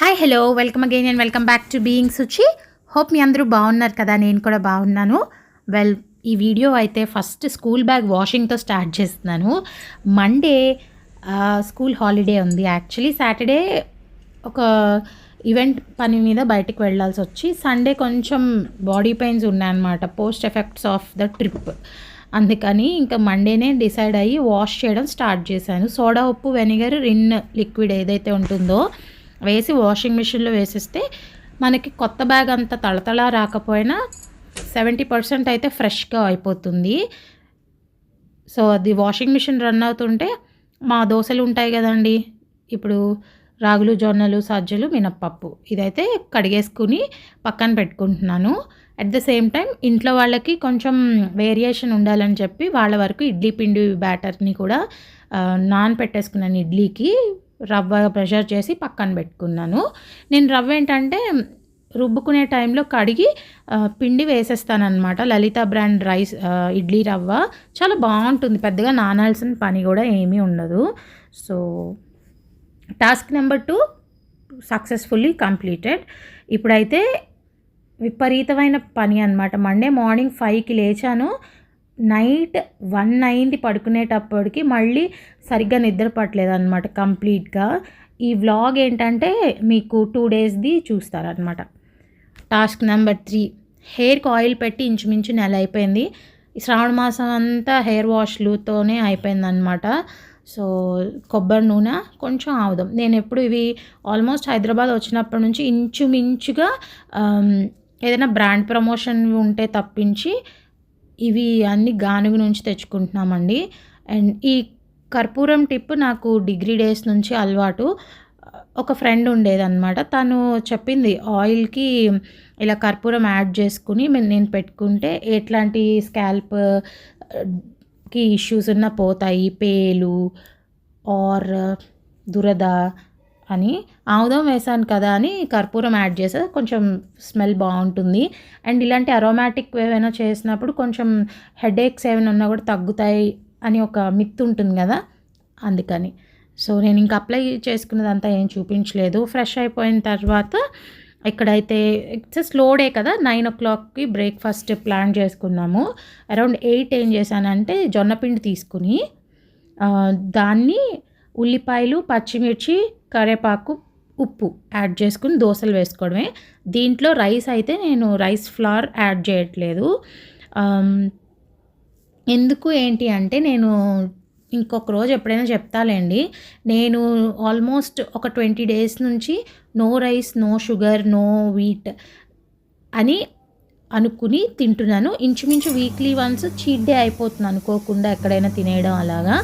Hi hello welcome again and welcome back to beings వచ్చి hope మీ అందరూ బాగున్నారు కదా? నేను కూడా బాగున్నాను. వెల్ ఈ వీడియో అయితే ఫస్ట్ స్కూల్ బ్యాగ్ వాషింగ్తో స్టార్ట్ చేస్తున్నాను. మండే స్కూల్ హాలిడే ఉంది. యాక్చువల్లీ సాటర్డే ఒక ఈవెంట్ పని మీద బయటికి వెళ్ళాల్సి వచ్చి సండే కొంచెం బాడీ పెయిన్స్ ఉన్నాయన్నమాట. Post effects of the trip అందుకని ఇంకా మండేనే డిసైడ్ అయ్యి వాష్ చేయడం స్టార్ట్ చేశాను. సోడా ఉప్పు వెనిగర్ రిన్ లిక్విడ్ ఏదైతే ఉంటుందో వేసి వాషింగ్ మిషన్లో వేసిస్తే మనకి కొత్త బ్యాగ్ అంత తళతళ రాకపోయినా సెవెంటీ పర్సెంట్ అయితే ఫ్రెష్గా అయిపోతుంది. సో అది వాషింగ్ మిషన్ రన్ అవుతుంటే మా దోశలు ఉంటాయి కదండి. ఇప్పుడు రాగులు జొన్నలు సజ్జలు మినప్పప్పు ఇదైతే కడిగేసుకుని పక్కన పెట్టుకుంటున్నాను. అట్ ద సేమ్ టైం ఇంట్లో వాళ్ళకి కొంచెం వేరియేషన్ ఉండాలని చెప్పి వాళ్ళ వరకు ఇడ్లీ పిండి బ్యాటర్ని కూడా నాన్ పెట్టేసుకున్నాను ఇడ్లీకి. రవ్వ ప్రెషర్ చేసి పక్కన పెట్టుకున్నాను. నేను రవ్వ ఏంటంటే రుబ్బుకునే టైంలో కడిగి పిండి వేసేస్తానమాట లలిత బ్రాండ్ రైస్ ఇడ్లీ రవ్వ. చాలా బాగుంటుంది. పెద్దగా నానాల్సిన పని కూడా ఏమీ ఉండదు. So task number two successfully completed. ఇప్పుడైతే విపరీతమైన పని అనమాట మండే మార్నింగ్ ఫైవ్కి లేచాను. నైట్ వన్ అయింది పడుకునేటప్పటికి మళ్ళీ సరిగ్గా నిద్ర పట్టలేదు అనమాట కంప్లీట్గా. ఈ వ్లాగ్ ఏంటంటే మీకు టూ డేస్ది చూస్తారనమాట టాస్క్ నెంబర్ త్రీ. హెయిర్కి ఆయిల్ పెట్టి ఇంచుమించు నెల అయిపోయింది. శ్రావణ మాసం అంతా హెయిర్ వాష్లుతోనే అయిపోయిందనమాట సో కొబ్బరి నూనె కొంచెం ఆవుదాం నేను ఎప్పుడు ఇవి ఆల్మోస్ట్ హైదరాబాద్ వచ్చినప్పటి నుంచి ఇంచుమించుగా ఏదైనా బ్రాండ్ ప్రమోషన్ ఉంటే తప్పించి ఇవి అన్ని గానుగు నుంచి తెచ్చుకుంటున్నామండి. అండ్ ఈ కర్పూరం టిప్ నాకు డిగ్రీ డేస్ నుంచి అలవాటు. ఒక ఫ్రెండ్ ఉండేదన్నమాట. తను చెప్పింది ఆయిల్కి ఇలా కర్పూరం యాడ్ చేసుకుని నేను పెట్టుకుంటే ఎట్లాంటి స్కాల్ప్కి ఇష్యూస్ ఉన్న పోతాయి. పేలు ఆర్ దురద అని ఆముదం వేసాను కదా అని కర్పూరం యాడ్ చేస్తే కొంచెం స్మెల్ బాగుంటుంది. అండ్ ఇలాంటి అరోమాటిక్ ఏమైనా చేసినప్పుడు కొంచెం హెడేక్స్ ఏమైనా ఉన్నా కూడా తగ్గుతాయి అని ఒక మిత్ ఉంటుంది కదా అందుకని. సో నేను ఇంకా అప్లై చేసుకున్నదంతా ఏం చూపించలేదు. ఫ్రెష్ అయిపోయిన తర్వాత ఇక్కడైతే ఇట్స్ స్లో డే కదా నైన్ ఓ క్లాక్కి బ్రేక్ఫాస్ట్ ప్లాన్ చేసుకున్నాము. అరౌండ్ ఎయిట్ ఏం చేశానంటే జొన్నపిండి తీసుకుని దాన్ని ఉల్లిపాయలు పచ్చిమిర్చి కరివేపాకు ఉప్పు యాడ్ చేసుకుని దోశలు వేసుకోవడమే. దీంట్లో రైస్ అయితే నేను రైస్ ఫ్లవర్ యాడ్ చేయట్లేదు. ఎందుకు ఏంటి అంటే నేను ఇంకొక రోజు ఎప్పుడైనా చెప్తాలేండి. నేను ఆల్మోస్ట్ ఒక ట్వంటీ డేస్ నుంచి no rice no sugar no wheat అని అనుకుని తింటున్నాను. ఇంచుమించు వీక్లీ వన్స్ చీట్ డే అయిపోతుంది అనుకోకుండా ఎక్కడైనా తినేయడం అలాగా.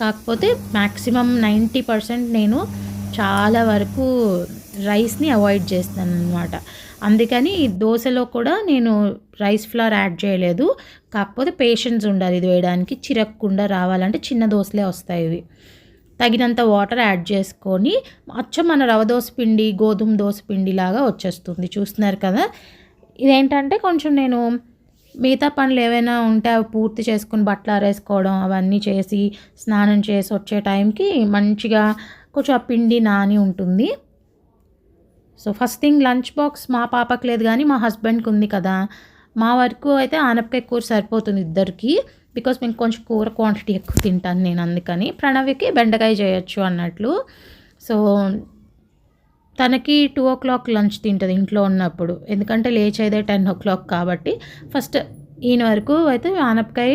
కాకపోతే మ్యాక్సిమం నైంటీ పర్సెంట్ నేను చాలా వరకు రైస్ని అవాయిడ్ చేస్తాను అనమాట అందుకని దోశలో కూడా నేను రైస్ ఫ్లవర్ యాడ్ చేయలేదు. కాకపోతే పేషెన్స్ ఉండాలి ఇది వేయడానికి. చిరక్కుండా రావాలంటే చిన్న దోశలే వస్తాయి ఇవి. తగినంత వాటర్ యాడ్ చేసుకొని అచ్చం మన రవ దోశ పిండి గోధుమ దోశ పిండి లాగా వచ్చేస్తుంది. చూస్తున్నారు కదా? ఇదేంటంటే కొంచెం నేను మిగతా పనులు ఏవైనా ఉంటే అవి పూర్తి చేసుకుని బట్టలు ఆరేసుకోవడం అవన్నీ చేసి స్నానం చేసి వచ్చే టైంకి మంచిగా కొంచెం ఆ పిండి నాని ఉంటుంది. So first thing lunch box మా పాపకు లేదు కానీ మా హస్బెండ్కి ఉంది కదా. మా వరకు అయితే ఆనపకాయ కూర సరిపోతుంది ఇద్దరికి. బికాస్ మేము కొంచెం కూర క్వాంటిటీ ఎక్కువ తింటాను నేను అందుకని. ప్రణవికి బెండకాయ చేయొచ్చు అన్నట్లు. సో తనకి టూ ఓ క్లాక్ లంచ్ తింటుంది ఇంట్లో ఉన్నప్పుడు. ఎందుకంటే లేచేదే టెన్ ఓ క్లాక్ కాబట్టి. ఫస్ట్ ఈయన వరకు అయితే ఆనపకాయ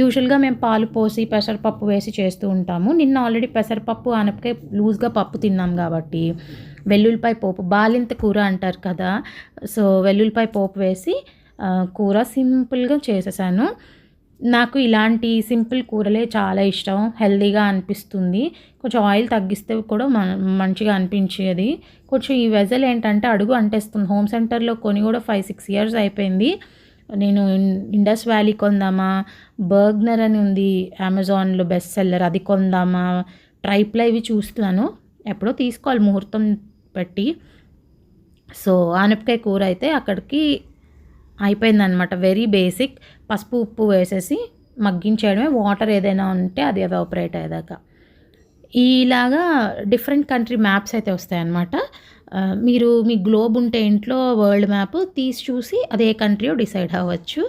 యూజువల్గా మేము పాలు పోసి పెసరపప్పు వేసి చేస్తూ ఉంటాము. నిన్న ఆల్రెడీ పెసరపప్పు ఆనపకాయ లూజ్గా పప్పు తిన్నాం కాబట్టి వెల్లుల్లిపాయ పోపు బాలింత కూర అంటారు కదా. సో వెల్లుల్లిపాయ పోపు వేసి కూర సింపుల్గా చేసేసాను. నాకు ఇలాంటి సింపుల్ కూరలే చాలా ఇష్టం. హెల్దీగా అనిపిస్తుంది. కొంచెం ఆయిల్ తగ్గిస్తే కూడా మంచిగా అనిపించేది. కొంచెం ఈ వెజల్ ఏంటంటే అడుగు అంటేస్తుంది. హోమ్ సెంటర్లో కొని కూడా ఫైవ్ సిక్స్ ఇయర్స్ అయిపోయింది. నేను ఇన్- ఇండస్ వ్యాలీ కొందామా బర్గ్నర్ అని ఉంది అమెజాన్లో బెస్ట్ సెల్లర్ అది కొందామా ట్రైప్లో ఇవి చూస్తున్నాను. ఎప్పుడో తీసుకోవాలి ముహూర్తం పెట్టి. సో ఆనపకాయ కూర అయితే అక్కడికి అయిపోయిందనమాట వెరీ బేసిక్ పసుపు ఉప్పు వేసేసి మగ్గించేయడమే. వాటర్ ఏదైనా ఉంటే అది ఎవాపరేట్ అయ్యేదాకా. ఇలాగా డిఫరెంట్ కంట్రీ మ్యాప్స్ అయితే వస్తాయన్నమాట. మీరు మీ గ్లోబ్ ఉంటే ఇంట్లో వరల్డ్ మ్యాప్ తీసి చూసి అదే కంట్రీయో డిసైడ్ అవ్వచ్చు.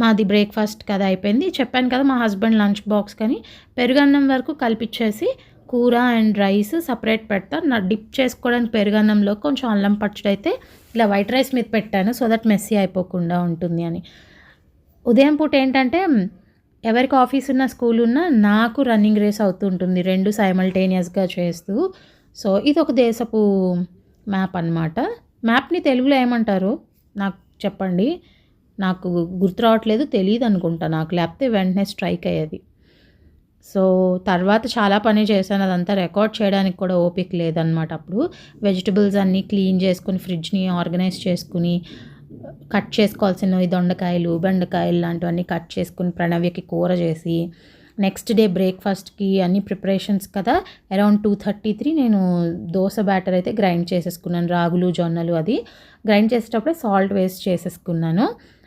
మాది బ్రేక్ఫాస్ట్ కదా అయిపోయింది. చెప్పాను కదా మా హస్బెండ్ లంచ్ బాక్స్ కానీ పెరుగన్నం వరకు కలిపిచ్చేసి కూర అండ్ రైస్ సపరేట్ పెడతా. నా డిప్ చేసుకోవడానికి పెరుగన్నంలో కొంచెం అల్లం పచ్చడి అయితే ఇలా వైట్ రైస్ మీద పెట్టాను. సో దట్ మెస్సీ అయిపోకుండా ఉంటుంది అని. ఉదయం పూట ఏంటంటే ఎవరికి ఆఫీస్ ఉన్న స్కూల్ ఉన్నా నాకు రన్నింగ్ రేస్ అవుతుంటుంది రెండు సైమల్టేనియస్గా చేస్తూ. సో ఇది ఒక దేశపు మ్యాప్ అన్నమాట. మ్యాప్ని తెలుగులో ఏమంటారు? నాకు చెప్పండి. నాకు గుర్తు రావట్లేదు తెలియదు అనుకుంటా నాకు. లేకపోతే వెంటనే స్ట్రైక్ అయ్యేది. సో తర్వాత చాలా పని చేశాను. అదంతా రికార్డ్ చేయడానికి కూడా ఓపిక లేదనమాట అప్పుడు. వెజిటబుల్స్ అన్నీ క్లీన్ చేసుకుని ఫ్రిడ్జ్ని ఆర్గనైజ్ చేసుకుని కట్ చేసుకోవాల్సినవి దొండకాయలు బెండకాయలు లాంటివన్నీ కట్ చేసుకుని ప్రణవ్యకి కూర చేసి నెక్స్ట్ డే బ్రేక్ఫాస్ట్కి అన్ని ప్రిపరేషన్స్ కదా అరౌండ్ టూ థర్టీ త్రీ నేను దోశ బ్యాటర్ అయితే గ్రైండ్ చేసేసుకున్నాను రాగులు జొన్నలు అది. గ్రైండ్ చేసేటప్పుడే సాల్ట్ వేస్ట్ చేసేసుకున్నాను.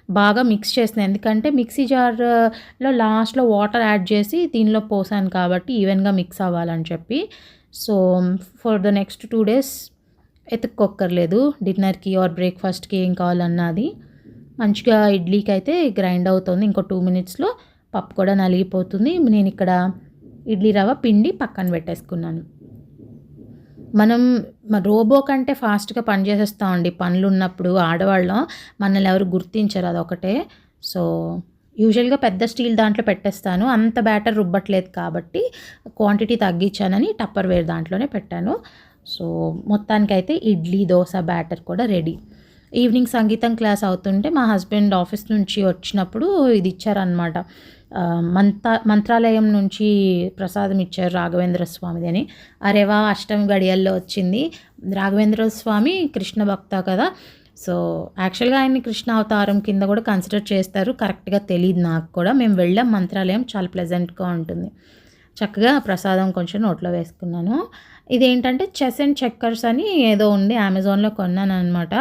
బాగా మిక్స్ చేసిన ఎందుకంటే మిక్సీ జార్లో లాస్ట్లో వాటర్ యాడ్ చేసి దీనిలో పోసాను కాబట్టి ఈవెన్గా మిక్స్ అవ్వాలని చెప్పి. So for the next two days ఎత్తుక్కోక్కర్లేదు డిన్నర్కి ఆర్ బ్రేక్ఫాస్ట్కి ఏం కావాలన్నది మంచిగా ఇడ్లీకి అయితే గ్రైండ్ అవుతుంది ఇంకో టూ మినిట్స్లో పప్పు కూడా నలిగిపోతుంది. నేను ఇక్కడ ఇడ్లీ రవ్వ పిండి పక్కన పెట్టేసుకున్నాను. మనం రోబో కంటే ఫాస్ట్గా పని చేసేస్తామండి పనులు ఉన్నప్పుడు ఆడవాళ్ళం మనల్ని ఎవరు గుర్తించరు అదొకటే. సో యూజువల్గా పెద్ద స్టీల్ దాంట్లో పెట్టేస్తాను. అంత బ్యాటర్ రుబ్బట్లేదు కాబట్టి క్వాంటిటీ తగ్గించానని టప్పర్ వేర్ దాంట్లోనే పెట్టాను. సో మొత్తానికైతే ఇడ్లీ దోశ బ్యాటర్ కూడా రెడీ. ఈవినింగ్ సంగీతం క్లాస్ అవుతుంటే మా హస్బెండ్ ఆఫీస్ నుంచి వచ్చినప్పుడు ఇది ఇచ్చారనమాట మంత మంత్రాలయం నుంచి ప్రసాదం ఇచ్చారు రాఘవేంద్ర స్వామిది అని అరేవా అష్టమి గడియల్లో వచ్చింది. రాఘవేంద్ర స్వామి కృష్ణ భక్త కదా. సో యాక్చువల్గా ఆయన్ని కృష్ణ అవతారం కింద కూడా కన్సిడర్ చేస్తారు. కరెక్ట్గా తెలియదు నాకు కూడా. మేము వెళ్ళాం. మంత్రాలయం చాలా ప్లెజెంట్గా ఉంటుంది. చక్కగా ప్రసాదం కొంచెం నోట్లో వేసుకున్నాను. ఇదేంటంటే చెస్ అండ్ చెక్కర్స్ అని ఏదో ఉంది అమెజాన్లో కొన్నాను అనమాట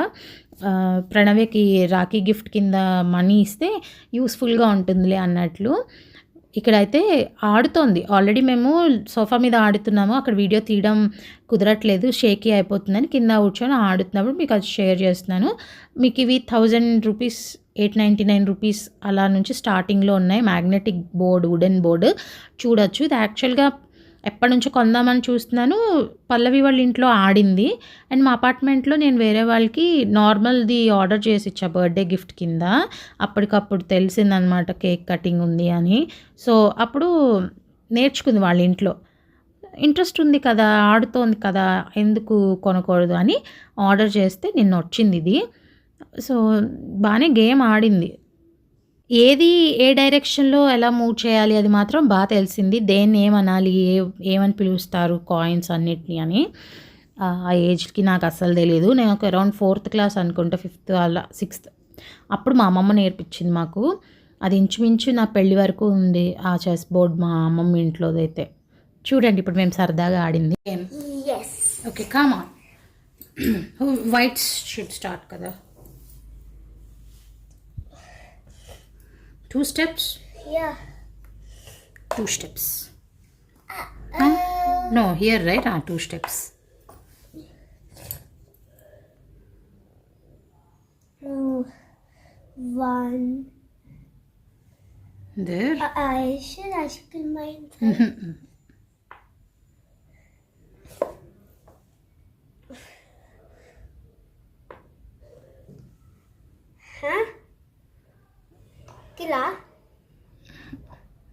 ప్రణవ్యకి రాఖీ గిఫ్ట్ కింద మనీ ఇస్తే యూస్ఫుల్గా ఉంటుందిలే అన్నట్లు. ఇక్కడైతే ఆడుతోంది. ఆల్రెడీ మేము సోఫా మీద ఆడుతున్నాము. అక్కడ వీడియో తీయడం కుదరట్లేదు. షేకీ అయిపోతుందని కింద కూర్చొని ఆడుతున్నప్పుడు మీకు అది షేర్ చేస్తున్నాను. మీకు ఇవి thousand rupees eight ninety nine rupees అలా నుంచి స్టార్టింగ్లో ఉన్నాయి. మ్యాగ్నెటిక్ బోర్డ్ వుడెన్ బోర్డు చూడొచ్చు. ఇది యాక్చువల్గా ఎప్పటి నుంచో కొందామని చూస్తున్నాను. పల్లవి వాళ్ళ ఇంట్లో ఆడింది. అండ్ మా అపార్ట్మెంట్లో నేను వేరే వాళ్ళకి నార్మల్ది ఆర్డర్ చేసి ఇచ్చా బర్త్డే గిఫ్ట్ కింద. అప్పటికప్పుడు తెలిసిందనమాట కేక్ కటింగ్ ఉంది అని. సో అప్పుడు నేర్చుకుంది వాళ్ళ ఇంట్లో. ఇంట్రెస్ట్ ఉంది కదా ఆడుతోంది కదా ఎందుకు కొనకూడదు అని ఆర్డర్ చేస్తే నిన్న వచ్చింది ఇది. సో బాగానే గేమ్ ఆడింది. ఏది ఏ డైరెక్షన్లో ఎలా మూవ్ చేయాలి అది మాత్రం బాగా తెలిసింది. దేన్ని ఏమనాలి ఏ ఏమని పిలుస్తారు కాయిన్స్ అన్నిటిని అని. ఆ ఏజ్కి నాకు అస్సలు తెలియదు నేను ఒక అరౌండ్ ఫోర్త్ క్లాస్ అనుకుంటా ఫిఫ్త్ అలా సిక్స్త్. అప్పుడు మా అమ్మమ్మ నేర్పించింది మాకు. అది ఇంచుమించు నా పెళ్ళి వరకు ఉంది ఆ చెస్ బోర్డ్ మా అమ్మమ్మ ఇంట్లోదైతే. చూడండి ఇప్పుడు మేము సరదాగా ఆడింది. Okay comma whites should start కదా? Two steps? Yeah. Two steps. Uh, huh? No, here, right? Ah, two steps. One. There. Uh, I should ask in mind. huh? Kila?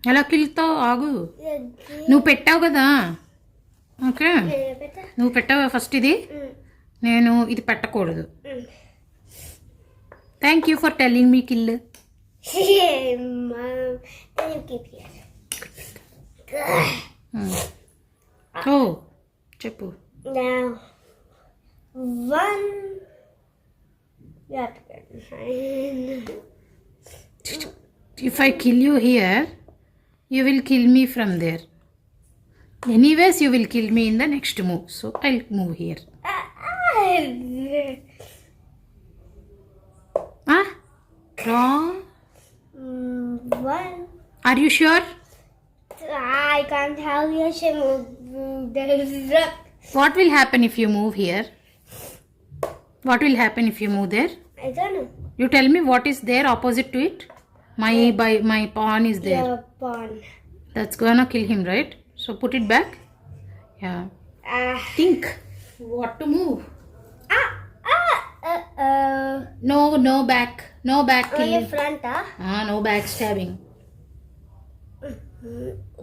ఎలా కిల్తావు? ఆగు. నువ్వు పెట్టావు కదా. ఓకే. నువ్వు పెట్టావు ఫస్ట్ ఇది? నేను ఇది పెట్టకూడదు. Thank you for telling me kill. ఓ చెప్పు. Now, if I kill you here, you will kill me from there. Anyways, you will kill me in the next move. So I'll move here. Ah? Wrong? Mm, one. Are you sure? I can't have you. is. What will happen if you move here? What will happen if you move there? I don't know. You tell me what is there opposite to it? My by my pawn is there. Your pawn. That's gonna kill him, right? So put it back. Yeah. Ah. Think. What to move? Ah. Ah. Uh. Uh. No, no back. No back Only front, ah. Ah, no backstabbing.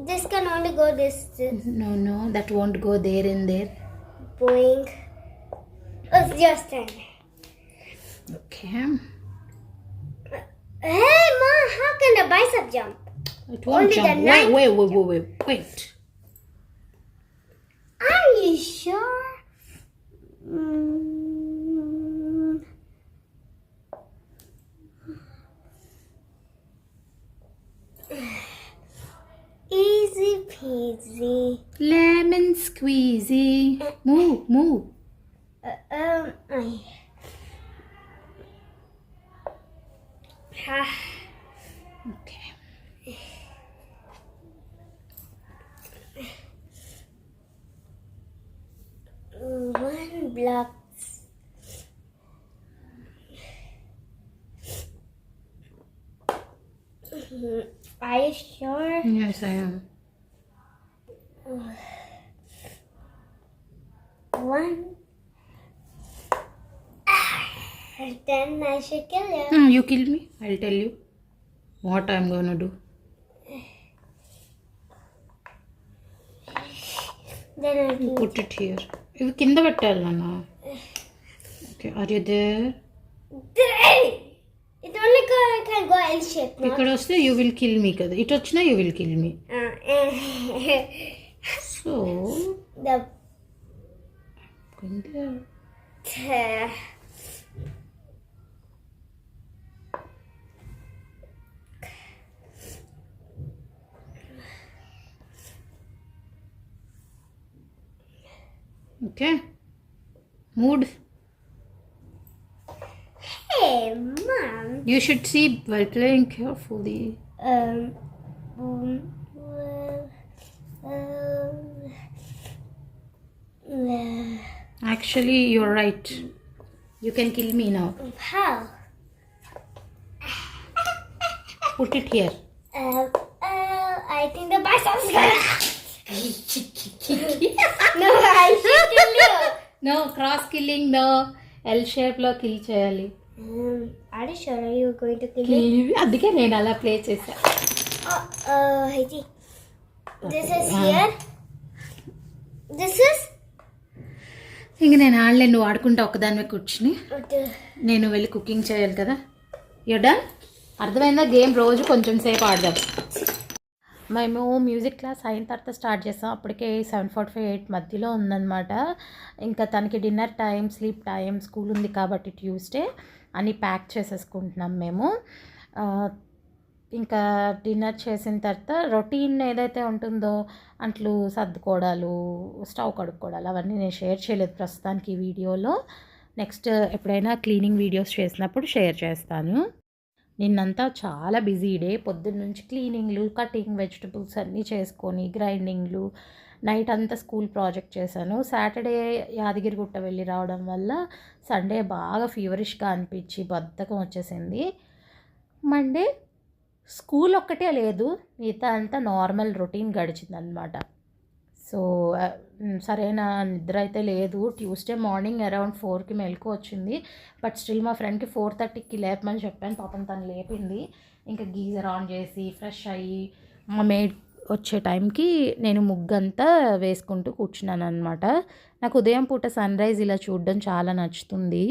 This can only go this, this No, no, that won't go there and there. boing. It's your stand. Okay. Hey, ma, how can the bicep jump? It won't Only jump. the Wait, wait, wait, wait, wait. Wait. Are you sure? Mm. Easy peasy. Lemon squeezy. Move, move. Uh, um, I. Okay. one block. Are you sure? Yes, I am. Then I should kill you. Ah, you kill me. I'll tell you what I'm gonna do. Then I do. Put it here. ఇవి కింద పెట్టాలి నాన్న okay are you there Three! It only go, can go L shape, no? ఇక్కడ వస్తే you will kill మీ కదా ఇటు వచ్చినా you will kill me Uh, eh. So Okay. Mood. Hey, mom. You should see while playing carefully. Um. um Actually, you're right. You can kill me now. How? Put it here. Uh, uh, I think the bicep's gonna. You. No cross killing no L షేప్లో kill చేయాలి going to kill me? అందుకే నేను అలా play చేశా see. This is here. This is. ఇంక నేను ఆడలే నువ్వు ఆడుకుంటా ఒక్కదానివే కూర్చుని నేను వెళ్ళి కుకింగ్ చేయాలి కదా యడా అర్థమైందా గేమ్ రోజు కొంచెం సేపు ఆడదాం మేము మ్యూజిక్ క్లాస్ అయిన తర్వాత స్టార్ట్ చేసాం. అప్పటికే సెవెన్ ఫార్టీ ఫైవ్ ఎయిట్ మధ్యలో ఉందన్నమాట. ఇంకా తనకి dinner time sleep time school ఉంది కాబట్టి ట్యూస్డే అని ప్యాక్ చేసేసుకుంటున్నాం మేము. ఇంకా డిన్నర్ చేసిన తర్వాత రొటీన్ ఏదైతే ఉంటుందో అంట్లు సర్దుకోవడాలు స్టవ్ కడుక్కోవడాలు అవన్నీ నేను షేర్ చేయలేదు ప్రస్తుతానికి ఈ వీడియోలో. నెక్స్ట్ ఎప్పుడైనా క్లీనింగ్ వీడియోస్ చేసినప్పుడు షేర్ చేస్తాను. నిన్నంతా చాలా బిజీ డే. పొద్దున్న నుంచి క్లీనింగ్లు కటింగ్ వెజిటబుల్స్ అన్నీ చేసుకొని గ్రైండింగ్లు నైట్ అంతా స్కూల్ ప్రాజెక్ట్ చేశాను. సాటర్డే యాదగిరిగుట్ట వెళ్ళి రావడం వల్ల సండే బాగా ఫీవరిష్గా అనిపించి బద్ధకం వచ్చేసింది. మండే స్కూల్ ఒక్కటే లేదు. మిగతా అంతా నార్మల్ రొటీన్ గడిచిందనమాట సో సరైన నిద్ర అయితే లేదు. ట్యూస్డే మార్నింగ్ అరౌండ్ ఫోర్కి మెలకు వచ్చింది. బట్ స్టిల్ మా ఫ్రెండ్కి ఫోర్ థర్టీకి లేపమని చెప్పాను. పాపం తను లేపింది. ఇంకా గీజర్ ఆన్ చేసి ఫ్రెష్ అయ్యి మా మేడ్ వచ్చే టైంకి నేను ముగ్గంతా వేసుకుంటూ కూర్చున్నాను అనమాట నాకు ఉదయం పూట సన్ రైజ్ ఇలా చూడడం చాలా నచ్చుతుంది.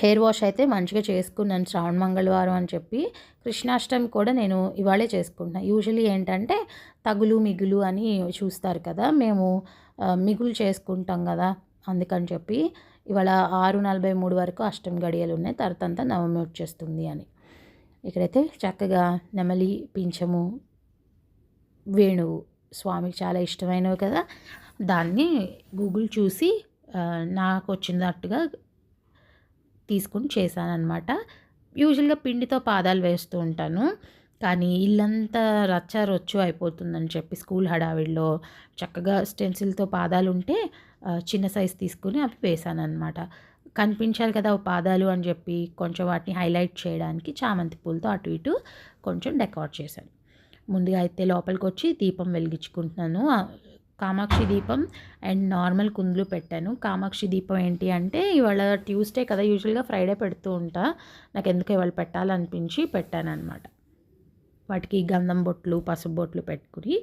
హెయిర్ వాష్ అయితే మంచిగా చేసుకున్నాను శ్రావణ మంగళవారం అని చెప్పి. కృష్ణాష్టమి కూడా నేను ఇవాళే చేసుకుంటున్నాను యూజువలీ ఏంటంటే తగులు మిగులు అని చూస్తారు కదా మేము మిగులు చేసుకుంటాం కదా అందుకని చెప్పి ఇవాళ ఆరు నలభై మూడు వరకు అష్టమి గడియలు ఉన్నాయి. తర్వాత అంతా నవమి వచ్చేస్తుంది అని. ఇక్కడైతే చక్కగా నెమలి పింఛము వేణువు స్వామికి చాలా ఇష్టమైనవి కదా దాన్ని గూగుల్ చూసి నాకు వచ్చినట్టుగా తీసుకుని చేశానమాట యూజువల్గా పిండితో పాదాలు వేస్తూ ఉంటాను. కానీ ఇల్లంతా రచ్చ రొచ్చు అయిపోతుందని చెప్పి స్కూల్ హడావిడిలో చక్కగా స్టెన్సిల్తో పాదాలు ఉంటే చిన్న సైజ్ తీసుకుని అవి వేసాను అనమాట కనిపించాలి కదా ఓ పాదాలు అని చెప్పి కొంచెం వాటిని హైలైట్ చేయడానికి చామంతి పూలతో అటు ఇటు కొంచెం డెకార్ చేశాను. ముందుగా అయితే లోపలికి వచ్చి దీపం వెలిగించుకుంటున్నాను. కామాక్షి దీపం అండ్ నార్మల్ కుందులు పెట్టాను. కామాక్షి దీపం ఏంటి అంటే ఇవాళ ట్యూస్డే కదా యూజువల్గా ఫ్రైడే పెడుతూ ఉంటా. నాకు ఎందుకు ఇవాళ పెట్టాలనిపించి పెట్టాను అనమాట వాటికి గంధం బొట్లు పసుపు బొట్లు పెట్టుకుని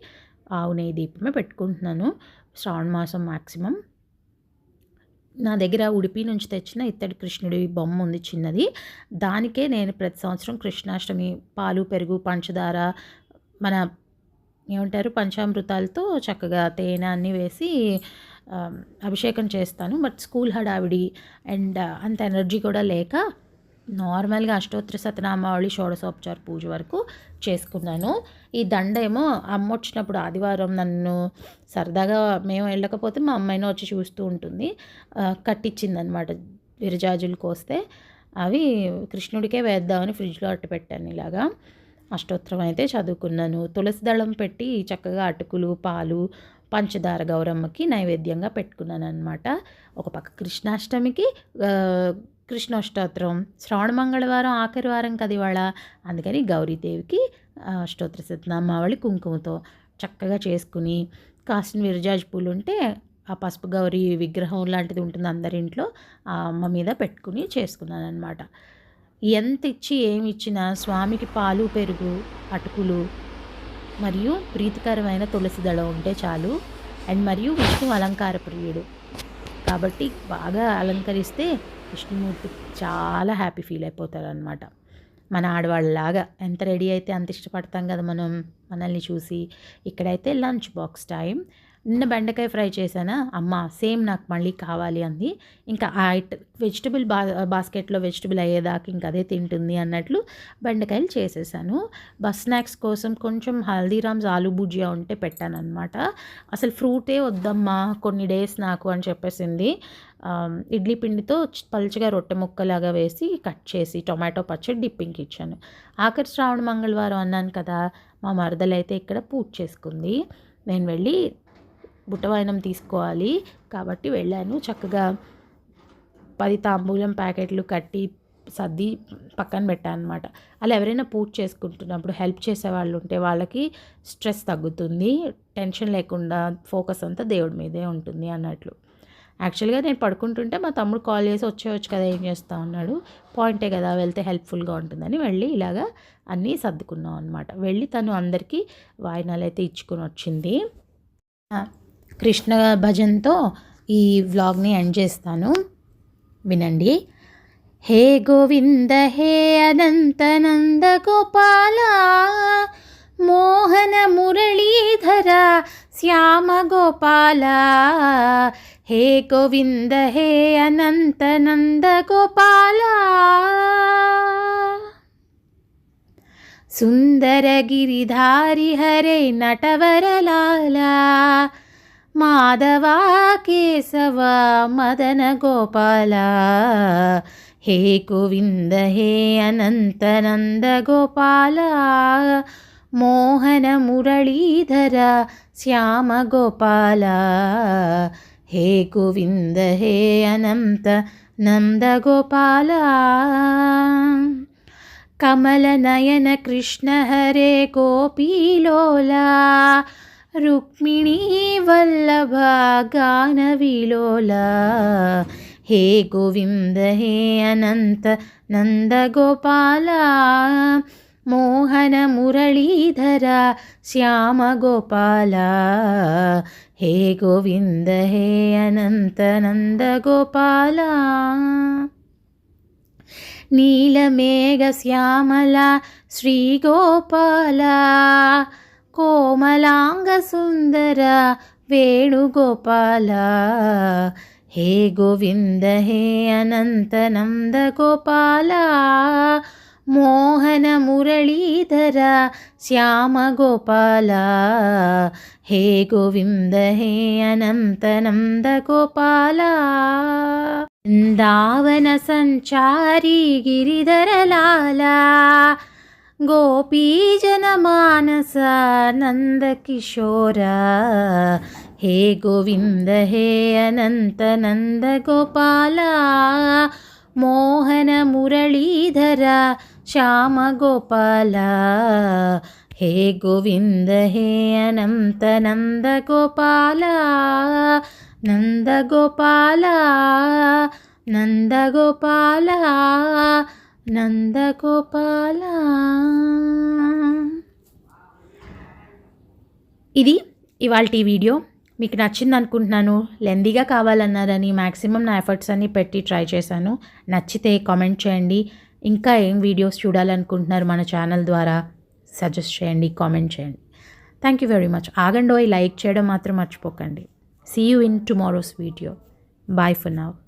ఆవు నెయ్యి దీపమే పెట్టుకుంటున్నాను. శ్రావణ మాసం మ్యాక్సిమం నా దగ్గర ఉడిపి నుంచి తెచ్చిన ఇత్తడి కృష్ణుడి బొమ్మ ఉంది చిన్నది. దానికే నేను ప్రతి సంవత్సరం కృష్ణాష్టమి పాలు పెరుగు పంచదార మన ఏమంటారు? పంచామృతాలతో చక్కగా తేనె అన్నీ వేసి అభిషేకం చేస్తాను. బట్ స్కూల్ హడావిడి అండ్ అంత ఎనర్జీ కూడా లేక నార్మల్గా అష్టోత్తర సతనామావళి షోడశోపచార పూజ వరకు చేసుకున్నాను. ఈ దండ ఏమో అమ్మ వచ్చినప్పుడు ఆదివారం నన్ను సరదాగా మేము వెళ్ళకపోతే మా అమ్మాయిని వచ్చి చూస్తూ ఉంటుంది. కట్టించిందనమాట విరజాజులు కోస్తే అవి కృష్ణుడికే వేద్దామని ఫ్రిడ్జ్లో అట్టు పెట్టాను ఇలాగా. అష్టోత్తరం అయితే చదువుకున్నాను. తులసి దళం పెట్టి చక్కగా అటుకులు పాలు పంచదార గౌరమ్మకి నైవేద్యంగా పెట్టుకున్నాను అనమాట ఒక పక్క కృష్ణాష్టమికి ఆ, శ్రావణ మంగళవారం ఆఖరి వారం కదా ఇవాళ. అందుకని గౌరీదేవికి అష్టోత్తర సత్యనామావళి కుంకుమతో చక్కగా చేసుకుని కాసిన విరజాజ్ పూలు ఉంటే ఆ పసుపు గౌరీ విగ్రహం లాంటిది ఉంటుంది అందరింట్లో ఆ అమ్మ మీద పెట్టుకుని చేసుకున్నాను అనమాట ఎంత ఇచ్చి ఏమి ఇచ్చినా స్వామికి పాలు పెరుగు అటుకులు మరియు ప్రీతికరమైన తులసి దళం ఉంటే చాలు. అండ్ మరియు విష్ణు అలంకార ప్రియుడు. కాబట్టి బాగా అలంకరిస్తే విష్ణుమూర్తి చాలా హ్యాపీ ఫీల్ అయిపోతారు అనమాట మన ఆడవాళ్ళలాగా ఎంత రెడీ అయితే అంత ఇష్టపడతాం కదా మనం మనల్ని చూసి. ఇక్కడైతే లంచ్ బాక్స్ టైం. నిన్న బెండకాయ ఫ్రై చేశానా? అమ్మ సేమ్ నాకు మళ్ళీ కావాలి అంది. ఇంకా ఆ ఐట వెజిటబుల్ బా బాస్కెట్లో వెజిటబుల్ అయ్యేదాకా ఇంకా అదే తింటుంది అన్నట్లు బెండకాయలు చేసేసాను. బస్ స్నాక్స్ కోసం కొంచెం హల్దీరామ్స్ ఆలు భుజియా ఉంటే పెట్టాను అనమాట అసలు ఫ్రూటే వద్దమ్మా కొన్ని డేస్ నాకు అని చెప్పేసింది. ఇడ్లీ పిండితో పలుచగా రొట్టె ముక్కలాగా వేసి కట్ చేసి టొమాటో పచ్చడి డిప్పింగ్కి ఇచ్చాను. ఆఖరి శ్రావణ మంగళవారం అన్నాను కదా మా మరదలైతే ఇక్కడ పూజ చేసుకుంది. నేను వెళ్ళి బుట్టవాయనం తీసుకోవాలి. కాబట్టి వెళ్ళాను. చక్కగా పది తాంబూలం ప్యాకెట్లు కట్టి సర్ది పక్కన పెట్టాను అనమాట అలా ఎవరైనా పూజ చేసుకుంటున్నప్పుడు హెల్ప్ చేసే వాళ్ళు ఉంటే వాళ్ళకి స్ట్రెస్ తగ్గుతుంది. టెన్షన్ లేకుండా ఫోకస్ అంతా దేవుడి మీదే ఉంటుంది అన్నట్లు. యాక్చువల్గా నేను పడుకుంటుంటే మా తమ్ముడు కాల్ చేసి వచ్చేయచ్చు కదా ఏం చేస్తా ఉన్నాడు పాయింటే కదా వెళ్తే హెల్ప్ఫుల్గా ఉంటుందని వెళ్ళి ఇలాగా అన్నీ సర్దుకున్నాం అనమాట వెళ్ళి తను అందరికీ వాయినాలు అయితే ఇచ్చుకొని వచ్చింది. కృష్ణ భజన్తో ఈ వ్లాగ్ని ఎండ్ చేస్తాను. వినండి. హే గోవింద హే అనంత నంద గోపాల మోహన మురళీధర శ్యామ గోపాల. హే గోవింద హే అనంత నంద గోపాల. సుందర గిరిధారి హరే నటవరలాలా మాధవా కేశవ మదన గోపాల. హే గోవింద హే అనంత నంద గోపాల. మోహన మురళీధర శ్యామ గోపాల. హే గోవింద హే అనంత నంద గోపాల. కమలనయన కృష్ణ హరే గోపీలోలా రుక్మిణీ వల్లభ గాన విలోలా హే గోవింద హే అనంత నంద గోపాల మోహన మురళీధర శ్యామ గోపాల హే గోవింద హే అనంత నంద గోపాల నీలమేఘ శ్యామల శ్రీగోపాల కోమలాంగ సుందర వేణుగోపాల. హే గోవింద హే అనంత నంద గోపాల. మోహన మురళీధర శ్యామ గోపాల. హే గోవింద హే అనంత నంద గోపాల. వృందావన సంచారీ గిరిధర లాలా. गोपीजनमानस नन्दकिशोर हे गोविन्द हे अनन्तनन्दगोपाल मोहनमुरलीधर श्यामगोपाल हे गोविन्द हे अनन्तनन्दगोपाल नन्दगोपाल नन्दगोपाल నందగోపాల. ఇది ఇవాళ వీడియో. మీకు నచ్చింది అనుకుంటున్నాను లెందీగా కావాలన్నారని మ్యాక్సిమం నా ఎఫర్ట్స్ అన్ని పెట్టి ట్రై చేశాను. నచ్చితే కామెంట్ చేయండి. ఇంకా ఏం వీడియోస్ చూడాలనుకుంటున్నారు మన ఛానల్ ద్వారా సజెస్ట్ చేయండి కామెంట్ చేయండి. థ్యాంక్ యూ వెరీ మచ్ ఆగండోయ్ లైక్ చేయడం మాత్రం మర్చిపోకండి. See you in tomorrow's video bye for now